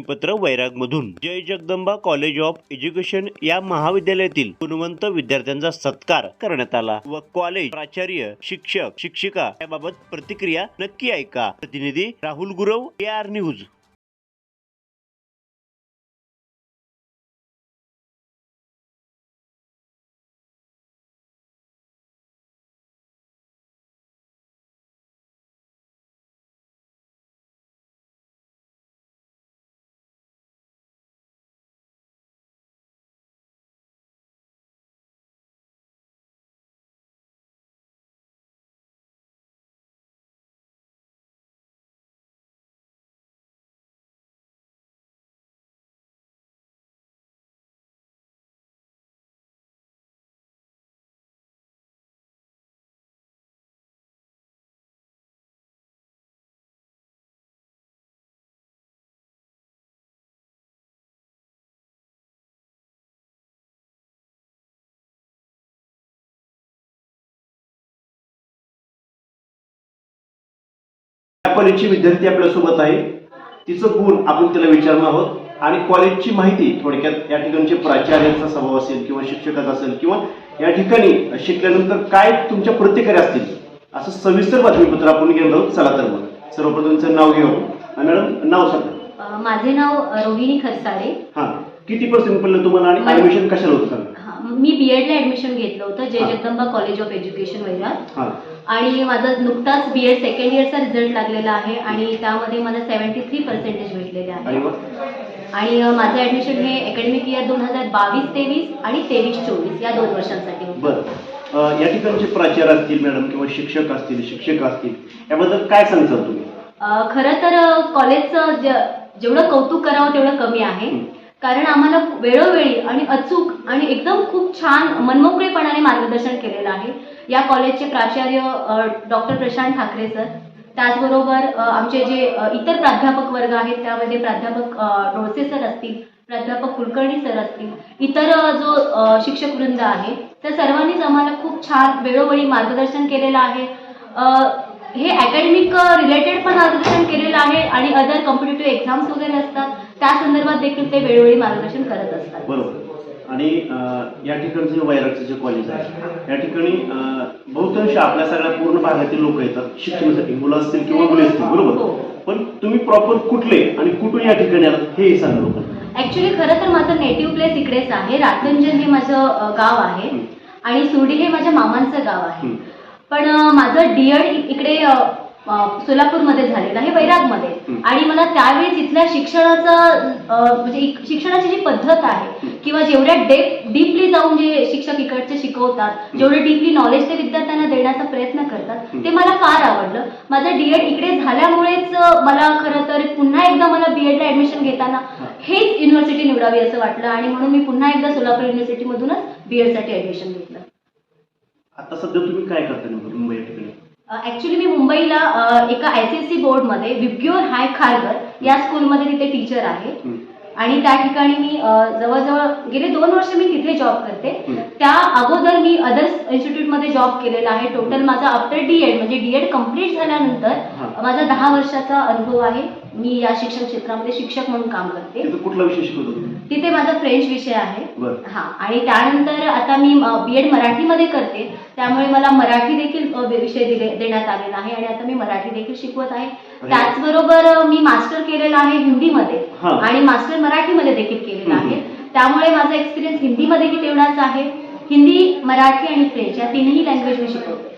बातमीपत्र वैराग मधून Jay Jagdamba college of education या महाविद्यालयातील गुणवंत विद्यार्थ्यांचा सत्कार करण्यात आला व कॉलेज प्राचार्य शिक्षक शिक्षिका याबाबत प्रतिक्रिया नक्की ऐका. प्रतिनिधी Rahul Gurav A R news कॉलेजची विद्यार्थी आपल्यासोबत आहे. तिचं गुण आपण तिला विचारणार आहोत. आणि कॉलेजची माहिती थोडक्यात या ठिकाणचे प्राचार्यांचा स्वभाव असेल किंवा शिक्षकाचा असेल किंवा या ठिकाणी शिकल्यानंतर काय तुमच्या प्रतिक्रिया असतील असं सविस्तर बातमीपत्र आपण घेणार आहोत. चला तर मग. सर्वप्रथम तुमचं नाव घेऊ. मॅडम नाव सांगा. माझे नाव रोहिणी खरसाडे हां. किती पर्सेंट पडलं तुम्हाला आणि ऍडमिशन कशाला होतं मी बी एडला ऍडमिशन घेतलं होतं Jay. Jagdamba college of education Vairag. हां. आणि माझा नुकताच बी एड सेकंड इयरचा रिझल्ट लागलेला आहे आणि त्यामध्ये मला सेव्हन्टी थ्री पर्सेंटेज भेटलेले आहे. आणि माझं ऍडमिशन हे अकॅडमिक इयर दोन हजार बावीस तेवीस आणि तेवीस चोवीस या दोन वर्षांसाठी. बरं. या ठिकाणचे प्राचार्य असतील मॅडम किंवा शिक्षक असतील शिक्षक असतील याबद्दल काय सांगताल तुम्ही? खरं तर कॉलेजचं जेवढं कौतुक करावं तेवढं कमी आहे. कारण आम्हाला वेळोवेळी आणि अचूक आणि एकदम खूप छान मनमोकळेपणाने मार्गदर्शन केलेलं आहे. या कॉलेजचे प्राचार्य डॉक्टर प्रशांत ठाकरे सर. त्याचबरोबर आमचे जे इतर प्राध्यापक वर्ग आहेत त्यामध्ये प्राध्यापक डोळसे सर असतील प्राध्यापक कुलकर्णी सर असतील इतर जो शिक्षक वृंद आहे त्या सर्वांनीच आम्हाला खूप छान वेळोवेळी मार्गदर्शन केलेलं आहे. हे अकॅडमिक रिलेटेड पण मार्गदर्शन केलेलं आहे आणि अदर कॉम्पिटेटिव्ह एक्झाम्स वगैरे असतात त्या संदर्भात देखील ते वेळोवेळी मार्गदर्शन करत असतात. बरोबर. आणि या ठिकाणचं जे वैरागचं जे कॉलेज आहे या ठिकाणी बहुतांश आपल्या सगळ्या पूर्ण भागातील लोक येतात शिक्षणासाठी मुलं असतील किंवा मुली असतील हो. बरोबर पण तुम्ही प्रॉपर कुठले आणि कुठून या ठिकाणी आलात हे सांगा लोकांना ऍक्च्युली खरं तर माझं नेटिव्ह प्लेस इकडेच आहे रातंजन हे माझं गाव आहे हं. आणि सुर्डी हे माझ्या मामांचं गाव आहे हं. पण माझं डीएड इकडे सोलापूरमध्ये झालेलं आहे वैरागमध्ये. आणि मला त्यावेळेस इथल्या शिक्षणाचं म्हणजे शिक्षणाची जी पद्धत आहे किंवा जेवढ्या डेप डीपली जाऊन जे शिक्षक इकडचे शिकवतात जेवढे डीपली नॉलेज ते विद्यार्थ्यांना देण्याचा प्रयत्न करतात. ते मला फार आवडलं. माझं डीएड इकडे झाल्यामुळेच मला खरं तर पुन्हा एकदा मला बीएडला ऍडमिशन घेताना हेच युनिव्हर्सिटी निवडावी असं वाटलं आणि म्हणून मी पुन्हा एकदा सोलापूर युनिव्हर्सिटीमधूनच बीएडसाठी ऍडमिशन घेतलं. आता सध्या तुम्ही काय करता मुंबई ऍक्च्युली मी मुंबईला एका एस एस सी बोर्डमध्ये विब्ग्योर हाय खारघर या स्कूलमध्ये तिथे टीचर आहे. आणि त्या ठिकाणी मी जवळजवळ गेले दोन वर्ष मी तिथे जॉब करते. त्या अगोदर मी अदर्स इन्स्टिट्यूटमध्ये जॉब केलेला आहे. टोटल माझा आफ्टर डीएड म्हणजे डीएड कंप्लीट झाल्यानंतर. माझा दहा वर्षाचा अनुभव आहे. मी या शिक्षण क्षेत्रामध्ये शिक्षक म्हणून काम करते. कुठला विषय तिथे माझा फ्रेंच विषय आहे. हा आणि त्यानंतर आता मी बी एड मराठीमध्ये करते त्यामुळे मला मराठी देखील विषय देण्यात आलेला आहे आणि आता मी मराठी देखील शिकवत आहे. त्याचबरोबर मी मास्टर केलेलं आहे हिंदीमध्ये. आणि मास्टर मराठीमध्ये देखील केलेलं. आहे त्यामुळे माझा एक्सपिरियन्स हिंदीमध्येही तेवढाच आहे हिंदी मराठी आणि फ्रेंच या तिन्ही लँग्वेज मी शिकवते.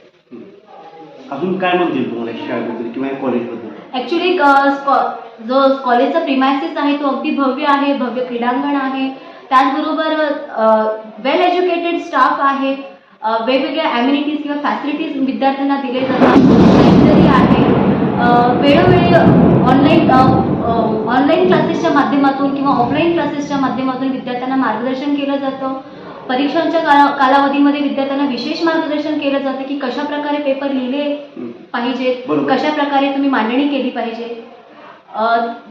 अजून काय म्हणतील तुम्हाला शाळेबद्दल किंवा कॉलेजबद्दल ऍक्च्युली जो कॉलेजचा प्रिमायसिस आहे तो अगदी भव्य आहे भव्य क्रीडांगण आहे. त्याचबरोबर वेल एज्युकेटेड स्टाफ आहे. वेगवेगळ्या ॲम्युनिटीज किंवा फॅसिलिटीज विद्यार्थ्यांना दिले जातात. लायब्ररी आहे. वेळोवेळी ऑनलाईन ऑनलाईन क्लासेसच्या माध्यमातून किंवा ऑफलाईन क्लासेसच्या माध्यमातून विद्यार्थ्यांना मार्गदर्शन केलं जातं. परीक्षांच्या काला कालावधीमध्ये विद्यार्थ्यांना विशेष मार्गदर्शन केलं जातं की कशा प्रकारे पेपर लिहिले हं. पाहिजेत. कशा प्रकारे तुम्ही मांडणी केली पाहिजे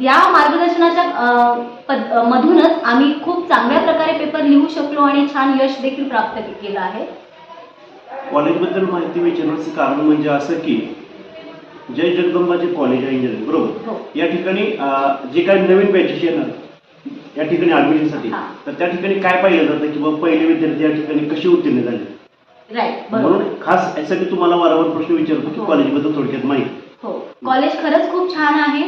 या मार्गदर्शनाच्या मधूनच आम्ही खूप चांगल्या प्रकारे पेपर लिहू शकलो आणि छान यश देखील प्राप्त केलं आहे कॉलेजबद्दल माहिती विचारण्याचं कारण म्हणजे असं की जय जगदंबाचे कॉलेज आहे इंजिनिअरिंग हो. बरोबर या ठिकाणी जे काही नवीन बॅचेस येणार या ठिकाणी ऍडमिशनसाठी हा. तर त्या ठिकाणी काय पाहिलं जातं की बाबा पहिले विद्यार्थी या ठिकाणी कसे उत्तीर्ण झाले? राईट बरोबर. म्हणून खास यासाठी तुम्हाला वारंवार प्रश्न विचारतो की हो. कॉलेजबद्दल थोडक्यात माहिती. हो. कॉलेज खरंच खूप छान आहे.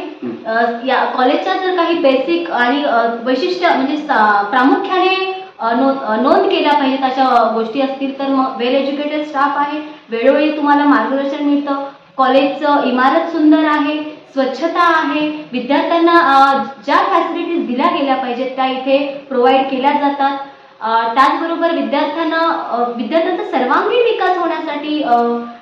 अ, या कॉलेजच्या जर काही बेसिक आणि अ, वैशिष्ट्य म्हणजे सा- प्रामुख्याने अ, नो- अ, नोंद केल्या पाहिजेत अशा गोष्टी असतील तर मग वेल एज्युकेटेड स्टाफ आहे वेळोवेळी तुम्हाला मार्गदर्शन मिळतं. कॉलेजचं इमारत सुंदर आहे. स्वच्छता आहे. विद्यार्थ्यांना ज्या फॅसिलिटीज दिल्या गेल्या पाहिजेत त्या इथे प्रोव्हाइड केल्या जातात. त्याचबरोबर विद्यार्थ्यांना विद्यार्थ्यांचा सर्वांगीण विकास होण्यासाठी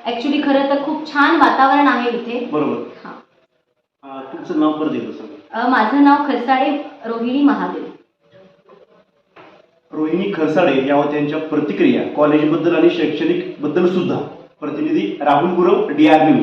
ऍक्च्युली खरं तर खूप छान वातावरण आहे इथे. बरोबर. हा. तुमचं नाव परत माझं नाव खरसाडे रोहिणी महादेव. रोहिणी खरसाडे या त्यांच्या प्रतिक्रिया कॉलेजबद्दल आणि शैक्षणिकबद्दल सुद्धा. प्रतिनिधी Rahul Gurav D R news